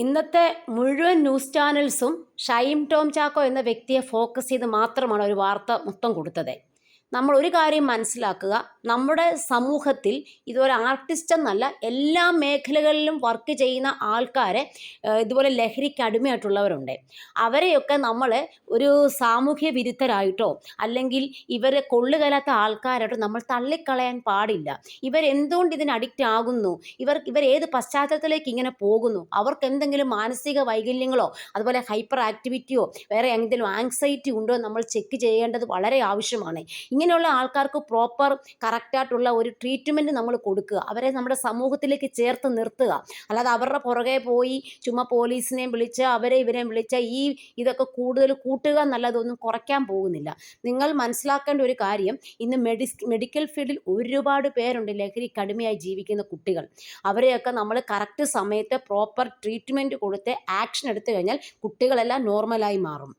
ഇന്നത്തെ മുഴുവൻ ന്യൂസ് ചാനൽസും ഷൈം ടോം ചാക്കോ എന്ന വ്യക്തിയെ ഫോക്കസ് ചെയ്ത് മാത്രമാണ് ഒരു വാർത്ത മൊത്തം കൊടുത്തത്. നമ്മൾ ഒരു കാര്യം മനസ്സിലാക്കുക. നമ്മുടെ സമൂഹത്തിൽ ഇതുപോലെ ആർട്ടിസ്റ്റ് എന്നല്ല എല്ലാ മേഖലകളിലും വർക്ക് ചെയ്യുന്ന ആൾക്കാരെ ഇതുപോലെ ലഹരിക്ക് അടിമയായിട്ടുള്ളവരുണ്ട്. അവരെയൊക്കെ നമ്മൾ ഒരു സാമൂഹ്യ വിരുദ്ധരായിട്ടോ അല്ലെങ്കിൽ ഇവരെ കൊള്ളുകലാത്ത ആൾക്കാരായിട്ടോ നമ്മൾ തള്ളിക്കളയാൻ പാടില്ല. ഇവരെന്തുകൊണ്ട് ഇതിന് അഡിക്റ്റ് ആകുന്നു? ഇവർ ഇവർ ഏത് പശ്ചാത്തലത്തിലേക്ക് ഇങ്ങനെ പോകുന്നു? അവർക്ക് എന്തെങ്കിലും മാനസിക വൈകല്യങ്ങളോ അതുപോലെ ഹൈപ്പർ ആക്ടിവിറ്റിയോ വേറെ എന്തെങ്കിലും ആങ്സൈറ്റി ഉണ്ടോ നമ്മൾ ചെക്ക് ചെയ്യേണ്ടത് വളരെ ആവശ്യമാണ്. ഇങ്ങനെയുള്ള ആൾക്കാർക്ക് പ്രോപ്പർ കറക്റ്റായിട്ടുള്ള ഒരു ട്രീറ്റ്മെന്റ് നമ്മൾ കൊടുക്കുക. അവരെ നമ്മുടെ സമൂഹത്തിലേക്ക് ചേർത്ത് നിർത്തുക. അല്ലാതെ അവരുടെ പുറകെ പോയി ചുമ്മാ പോലീസിനെയും വിളിച്ച് അവരെ ഇവരെയും വിളിച്ച് ഈ ഇതൊക്കെ കൂടുതൽ കൂട്ടുക എന്നുള്ളതൊന്നും കുറയ്ക്കാൻ പോകുന്നില്ല. നിങ്ങൾ മനസ്സിലാക്കേണ്ട ഒരു കാര്യം ഇന്ന് മെഡിസ് മെഡിക്കൽ ഫീൽഡിൽ ഒരുപാട് പേരുണ്ട് ലഹരി കടുമയായി ജീവിക്കുന്ന കുട്ടികൾ. അവരെയൊക്കെ നമ്മൾ കറക്റ്റ് സമയത്ത് പ്രോപ്പർ ട്രീറ്റ്മെന്റ് കൊടുത്ത് ആക്ഷൻ എടുത്തു കഴിഞ്ഞാൽ കുട്ടികളെല്ലാം നോർമലായി മാറും.